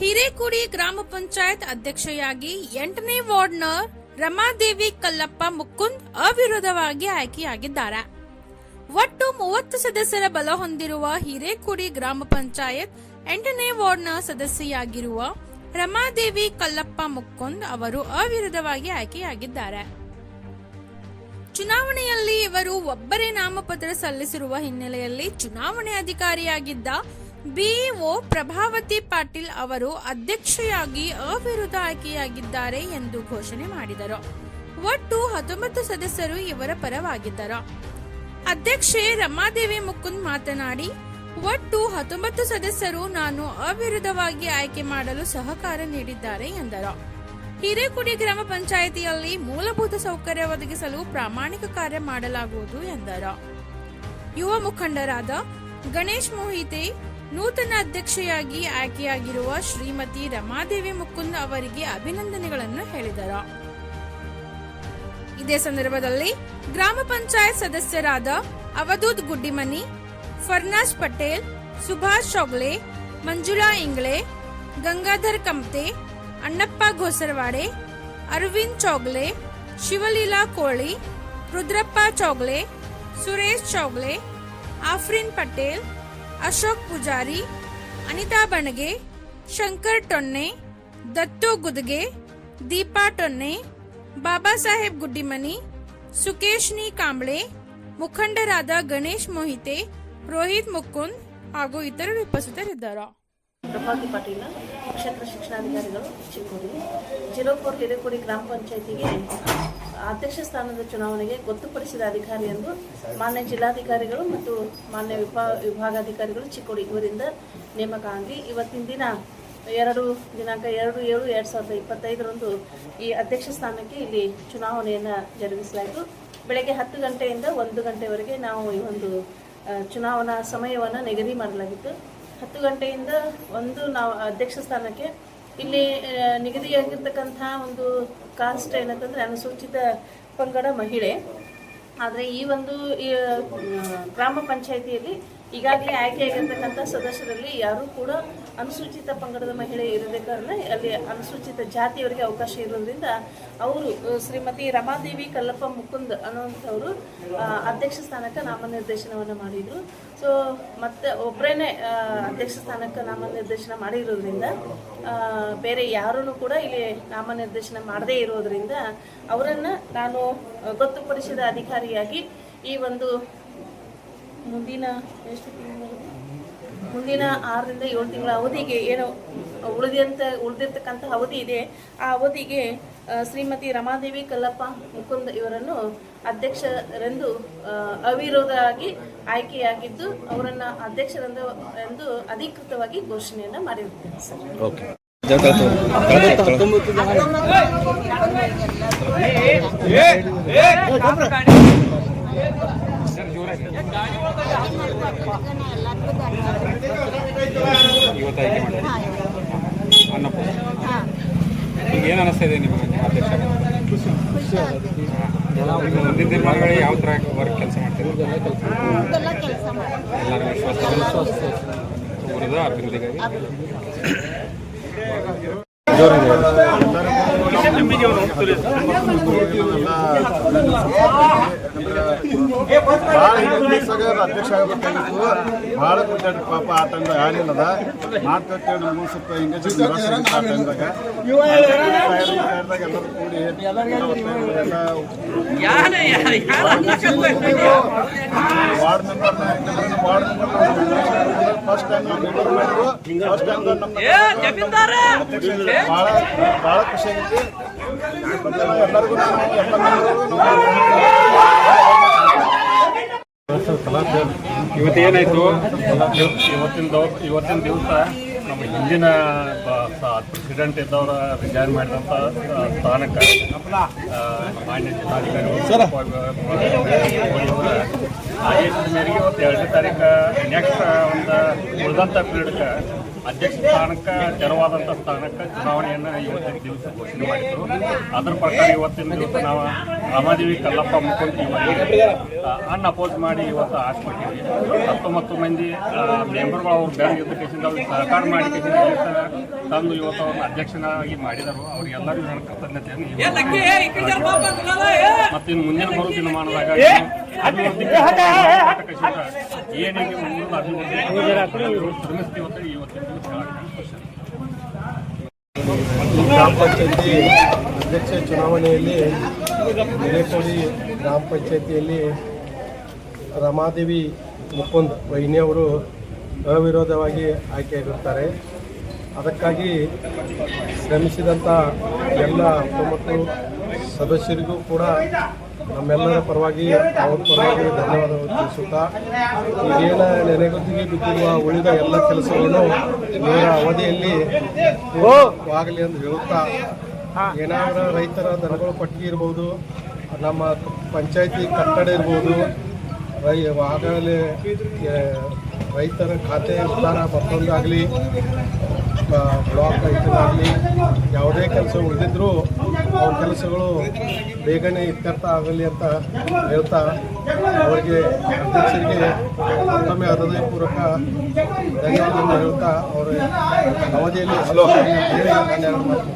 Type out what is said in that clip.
ಹಿರೇಕುಡಿ ಗ್ರಾಮ ಪಂಚಾಯತ್ ಅಧ್ಯಕ್ಷೆಯಾಗಿ ಎಂಟನೇ ವಾರ್ಡ್ನ ರಮಾದೇವಿ ಕಲ್ಲಪ್ಪ ಮುಕುಂದ್ ಅವಿರೋಧವಾಗಿ ಆಯ್ಕೆಯಾಗಿದ್ದಾರೆ. ಒಟ್ಟು ಮೂವತ್ತು ಸದಸ್ಯರ ಬಲ ಹೊಂದಿರುವ ಹಿರೇಕುಡಿ ಗ್ರಾಮ ಪಂಚಾಯತ್ ಎಂಟನೇ ವಾರ್ಡ್ನ ಸದಸ್ಯೆಯಾಗಿರುವ ರಮಾದೇವಿ ಕಲ್ಲಪ್ಪ ಮುಕುಂದ್ ಅವರು ಅವಿರೋಧವಾಗಿ ಆಯ್ಕೆಯಾಗಿದ್ದಾರೆ. ಚುನಾವಣೆಯಲ್ಲಿ ಇವರು ಒಬ್ಬರೇ ನಾಮಪತ್ರ ಸಲ್ಲಿಸಿರುವ ಹಿನ್ನೆಲೆಯಲ್ಲಿ ಚುನಾವಣೆ ಅಧಿಕಾರಿಯಾಗಿದ್ದ ಬಿಇಒ ಪ್ರಭಾವತಿ ಪಾಟೀಲ್ ಅವರು ಅಧ್ಯಕ್ಷೆಯಾಗಿ ಅವಿರುದ್ಧ ಆಯ್ಕೆಯಾಗಿದ್ದಾರೆ ಎಂದು ಘೋಷಣೆ ಮಾಡಿದರು. ಒಟ್ಟು ಹತ್ತೊಂಬತ್ತು ಸದಸ್ಯರು ಇವರ ಪರವಾಗಿದ್ದರು. ಅಧ್ಯಕ್ಷೆ ರಮಾದೇವಿ ಮುಕುಂದ್ ಮಾತನಾಡಿ, ಒಟ್ಟು ಹತ್ತೊಂಬತ್ತು ಸದಸ್ಯರು ನಾನು ಅವಿರೋಧವಾಗಿ ಆಯ್ಕೆ ಮಾಡಲು ಸಹಕಾರ ನೀಡಿದ್ದಾರೆ ಎಂದರು. ಹಿರೇಕುಡಿ ಗ್ರಾಮ ಪಂಚಾಯಿತಿಯಲ್ಲಿ ಮೂಲಭೂತ ಸೌಕರ್ಯ ಒದಗಿಸಲು ಪ್ರಾಮಾಣಿಕ ಕಾರ್ಯ ಮಾಡಲಾಗುವುದು ಎಂದರು. ಯುವ ಮುಖಂಡರಾದ ಗಣೇಶ್ ಮೋಹಿತೆ ನೂತನ ಅಧ್ಯಕ್ಷೆಯಾಗಿ ಆಯ್ಕೆಯಾಗಿರುವ ಶ್ರೀಮತಿ ರಮಾದೇವಿ ಮುಕುಂದ್ ಅವರಿಗೆ ಅಭಿನಂದನೆಗಳನ್ನು ಹೇಳಿದರು. ಇದೇ ಸಂದರ್ಭದಲ್ಲಿ ಗ್ರಾಮ ಪಂಚಾಯತ್ ಸದಸ್ಯರಾದ ಅವಧೂತ್ ಗುಡ್ಡಿಮನಿ ಫರ್ನಾಸ್ ಪಟೇಲ್, ಸುಭಾಷ್ ಶೋಗ್ಲೆ, ಮಂಜುಳಾ ಇಂಗ್ಳೆ, ಗಂಗಾಧರ್ ಕಮ್ತೆ ಅಣ್ಣಪ್ಪ ಘೋಸರವಾಡೆ ಅರವಿಂದ್ ಚೌಗ್ಲೆ, ಶಿವಲೀಲಾ ಕೋಳಿ, ರುದ್ರಪ್ಪ ಚೌಗ್ಲೆ, ಸುರೇಶ್ ಚೌಗ್ಲೆ, ಆಫ್ರಿನ್ ಪಟೇಲ್ ಅಶೋಕ್ ಪೂಜಾರಿ, ಅನಿತಾ ಬಣಗೆ, ಶಂಕರ್ ಟೊನ್ನೆ, ದತ್ತು ಗುದ್ಗೆ, ದೀಪಾ ಟೊನ್ನೆ, ಬಾಬಾ ಸಾಹೇಬ್ ಗುಡ್ಡಿಮನಿ, ಸುಕೇಶ್ನಿ ಕಾಂಬ್ಳೆ, ಮುಖಂಡರಾದ ಗಣೇಶ್ ಮೋಹಿತೆ, ರೋಹಿತ್ ಮುಕುಂದ್ ಹಾಗೂ ಇತರರು ಉಪಸ್ಥಿತರಿದ್ದರು. ಪ್ರಭಾತಿ ಪಾಟೀಲ, ಕ್ಷೇತ್ರ ಶಿಕ್ಷಣಾಧಿಕಾರಿಗಳು ಚಿಕ್ಕೋಡಿ ಜಿರೋಪುರ್ ಹಿರೇಕೊಡಿ ಗ್ರಾಮ ಪಂಚಾಯತಿಗೆ ಅಧ್ಯಕ್ಷ ಸ್ಥಾನದ ಚುನಾವಣೆಗೆ ಗೊತ್ತುಪಡಿಸಿದ ಅಧಿಕಾರಿ ಎಂದು ಮಾನ್ಯ ಜಿಲ್ಲಾಧಿಕಾರಿಗಳು ಮತ್ತು ಮಾನ್ಯ ವಿಭಾ ವಿಭಾಗಾಧಿಕಾರಿಗಳು ಚಿಕ್ಕೋಡಿ ಇವರಿಂದ ನೇಮಕ ಆಗಿ ಇವತ್ತಿನ ದಿನ ಎರಡು ದಿನಾಂಕ ಎರಡು ಏಳು ಎರಡು ಸಾವಿರದ ಇಪ್ಪತ್ತೈದರಂದು ಈ ಅಧ್ಯಕ್ಷ ಸ್ಥಾನಕ್ಕೆ ಇಲ್ಲಿ ಚುನಾವಣೆಯನ್ನು ಜರುಗಿಸಲಾಯಿತು. ಬೆಳಗ್ಗೆ ಹತ್ತು ಗಂಟೆಯಿಂದ ಒಂದು ಗಂಟೆವರೆಗೆ ನಾವು ಈ ಒಂದು ಚುನಾವಣಾ ಸಮಯವನ್ನು ನಿಗದಿ ಮಾಡಲಾಗಿತ್ತು. ಹತ್ತು ಗಂಟೆಯಿಂದ ಒಂದು ನಾವು ಅಧ್ಯಕ್ಷ ಸ್ಥಾನಕ್ಕೆ ಇಲ್ಲಿ ನಿಗದಿಯಾಗಿರ್ತಕ್ಕಂಥ ಒಂದು ಕಾಸ್ಟ್ ಏನಂತಂದರೆ ಅನುಸೂಚಿತ ಪಂಗಡ ಮಹಿಳೆ. ಆದರೆ ಈ ಒಂದು ಗ್ರಾಮ ಪಂಚಾಯಿತಿಯಲ್ಲಿ ಈಗಾಗಲೇ ಆಯ್ಕೆಯಾಗಿರ್ತಕ್ಕಂಥ ಸದಸ್ಯರಲ್ಲಿ ಯಾರೂ ಕೂಡ ಅನುಸೂಚಿತ ಪಂಗಡದ ಮಹಿಳೆ ಇರದೇ ಕಾರಣ ಅಲ್ಲಿ ಅನುಸೂಚಿತ ಜಾತಿಯವರಿಗೆ ಅವಕಾಶ ಇರೋದ್ರಿಂದ ಅವರು ಶ್ರೀಮತಿ ರಮಾದೇವಿ ಕಲ್ಲಪ್ಪ ಮುಕುಂದ್ ಅನ್ನುವಂಥವರು ಅಧ್ಯಕ್ಷ ಸ್ಥಾನಕ್ಕೆ ನಾಮನಿರ್ದೇಶನವನ್ನು ಮಾಡಿದರು. ಸೊ ಮತ್ತೆ ಒಬ್ಬರೇನೆ ಅಧ್ಯಕ್ಷ ಸ್ಥಾನಕ್ಕೆ ನಾಮನಿರ್ದೇಶನ ಮಾಡಿರೋದ್ರಿಂದ ಬೇರೆ ಯಾರೂ ಕೂಡ ಇಲ್ಲಿ ನಾಮನಿರ್ದೇಶನ ಮಾಡದೇ ಇರೋದ್ರಿಂದ ಅವರನ್ನು ನಾನು ಗೊತ್ತುಪಡಿಸಿದ ಅಧಿಕಾರಿಯಾಗಿ ಈ ಒಂದು ಮುಂದಿನ ಎಷ್ಟು ತಿಂಗಳು ಮುಂದಿನ ಆರರಿಂದ ಏಳು ತಿಂಗಳ ಅವಧಿಗೆ ಏನು ಉಳಿದಂತ ಉಳಿದಿರ್ತಕ್ಕಂಥ ಅವಧಿ ಇದೆ ಆ ಅವಧಿಗೆ ಶ್ರೀಮತಿ ರಮಾದೇವಿ ಕಲ್ಲಪ್ಪ ಮುಕುಂದ್ ಇವರನ್ನು ಅಧ್ಯಕ್ಷರೆಂದು ಅವಿರೋಧವಾಗಿ ಆಯ್ಕೆಯಾಗಿದ್ದು ಅವರನ್ನು ಅಧ್ಯಕ್ಷರೆಂದು ಎಂದು ಅಧಿಕೃತವಾಗಿ ಘೋಷಣೆಯನ್ನು ಮಾಡಿರುತ್ತೇನೆ ಸರ್ ಓಕೆ ಇವತ್ತು ಅನ್ನಪ್ಪ? ಈಗ ಏನು ಅನಿಸ್ತಾ ಇದೆ ನಿಮಗೆ ಅಧ್ಯಕ್ಷ ಮುಂದಿನ ದಿನಮಾನಗಳು ಯಾವ ಥರ ವರ್ಕ್ ಕೆಲಸ ಮಾಡ್ತೀವಿ ಎಲ್ಲರೂ ವಿಶ್ವಾಸ ಅಭಿವೃದ್ಧಿಗಾಗಿ. ಭಾಳ ಇಂಗ್ಲೀಷಾಗ ಅಧ್ಯಕ್ಷ ಆಗಬೇಕಾಗಿತ್ತು ಭಾಳ ಗುಡ್ಡಾಡಿ ಪಾಪ ಆ ಟೈಮ್ದಾಗ ಆಗಲಿಲ್ಲದ ಮಾಡ್ತೇವೆ ನಮಗೂ ಸ್ವಲ್ಪ ಆ ಟೈಮ್ದಾಗ ಎಲ್ಲರೂ ಕೂಡಿ ಎಲ್ಲ ward ಮೆಂಬರ್ನ ward member first time first time ನಮ್ಮ ಭಾಳ ಭಾಳ ಖುಷಿ ಆಗೈತಿ ಎಲ್ಲರಿಗೂ ಎಲ್ಲ ಏನಾಯಿತು? ಇವತ್ತಿನ ಇವತ್ತಿನ ದಿವಸ ನಮ್ಮ ಹಿಂದಿನ ಪ್ರೆಸಿಡೆಂಟ್ ಇದ್ದವರ ರಿಜೈನ್ ಮಾಡಿದಂಥ ಸ್ಥಾನಕ್ಕೆ ಮಾನ್ಯ ಜಿಲ್ಲಾಧಿಕಾರಿಗಳು ಆದೇಶದ ಮೇರೆಗೆ ಇವತ್ತು ಎರಡನೇ ತಾರೀಕು ನೆಕ್ಸ್ಟ್ ಒಂದು ಉಳಿದಂಥ ಪೀರಿಯಡ್ಗೆ ಅಧ್ಯಕ್ಷ ಸ್ಥಾನಕ್ಕೆ ತೆರವಾದಂಥ ಸ್ಥಾನಕ್ಕೆ ಚುನಾವಣೆಯನ್ನು ಇವತ್ತಿನ ದಿವಸ ಘೋಷಣೆ ಮಾಡಿದ್ರು. ಅದರ ಪ್ರಕಾರ ಇವತ್ತಿನ ದಿವಸ ನಾವು ರಾಮಾದೇವಿ ಕಲ್ಲಪ್ಪ ಮುಖ್ಯಮಂತ್ರಿ ಇವರಿಗೆ ಅನ್ನ ಅಪೋಸ್ ಮಾಡಿ ಇವತ್ತು ಹಾಕ್ಬಿಟ್ಟಿವಿ ಹತ್ತೊಂಬತ್ತು ಮಂದಿ ಮೆಂಬರ್ಗಳು ಅವ್ರು ಬ್ಯಾಂಕ್ ಎಜುಕೇಶನ್ ಅವ್ರಿಗೆ ಸಹಕಾರ ಮಾಡಿ ತಂದು ಇವತ್ತು ಅವ್ರನ್ನ ಅಧ್ಯಕ್ಷನಾಗಿ ಮಾಡಿದರು. ಅವ್ರಿಗೆಲ್ಲರಿಗೂ ನನ್ನ ಕೃತಜ್ಞತೆಯನ್ನು ಮತ್ತೆ ಇನ್ನು ಮುಂದಿನ ಬರೋ ದಿನಮಾನದಾಗ ಅಭಿವೃದ್ಧಿ ಏನೇನು ಮುಂದಿನ ಅಭಿವೃದ್ಧಿ ಶ್ರಮಿಸ್ತೀವಿ ಅಂತ ಇವತ್ತಿನ ದಿವಸ ಗ್ರಾಮ ಪಂಚಾಯತಿ ಅಧ್ಯಕ್ಷ ಚುನಾವಣೆಯಲ್ಲಿ ಹಿರೇಕೋಡಿ ಗ್ರಾಮ ಪಂಚಾಯತಿಯಲ್ಲಿ ರಮಾದೇವಿ ಮುಕುಂದ್ ವೈನಿ ಅವರು ಅವಿರೋಧವಾಗಿ ಆಯ್ಕೆಯಾಗಿರ್ತಾರೆ ಅದಕ್ಕಾಗಿ ಶ್ರಮಿಸಿದಂಥ ಎಲ್ಲ ಹತ್ತೊಂಬತ್ತು ಸದಸ್ಯರಿಗೂ ಕೂಡ ನಮ್ಮೆಲ್ಲರ ಪರವಾಗಿ ಅವ್ರ ಪರವಾಗಿ ಧನ್ಯವಾದಗಳು ತಿಳಿಸುತ್ತಾ ಈಗೇನ ನೆನೆಗುತ್ತಿಗೆ ಬಿದ್ದಿರುವ ಉಳಿದ ಎಲ್ಲ ಕೆಲಸಗಳನ್ನು ಇವರ ಅವಧಿಯಲ್ಲಿ ಆಗಲಿ ಎಂದು ಹೇಳುತ್ತಾ ಏನಾದರೂ ರೈತರ ದನಗಳ ಪಟ್ಟಿಗೆ ಇರ್ಬೋದು ನಮ್ಮ ಪಂಚಾಯತಿ ಕಟ್ಟಡ ಇರ್ಬೋದು ರೈ ಆಗಲೇ ರೈತರ ಖಾತೆ ವಿಸ್ತಾರ ಮತ್ತೊಂದಾಗಲಿ ಬ್ಲಾಕ್ ರೈತರಾಗಲಿ ಯಾವುದೇ ಕೆಲಸ ಉಳಿದಿದ್ರೂ ಅವ್ರ ಕೆಲಸಗಳು ಬೇಗನೆ ಇತ್ಯರ್ಥ ಆಗಲಿ ಅಂತ ಹೇಳ್ತಾ ಅವರಿಗೆ ಅಧ್ಯಕ್ಷರಿಗೆ ಮತ್ತೊಮ್ಮೆ ಹೃದಯಪೂರ್ವಕ ಧನ್ಯವಾದ ಹೇಳ್ತಾ ಅವರ ಅವಧಿಯಲ್ಲಿ ಹೇಳಿ ಎರಡು ಮಾತು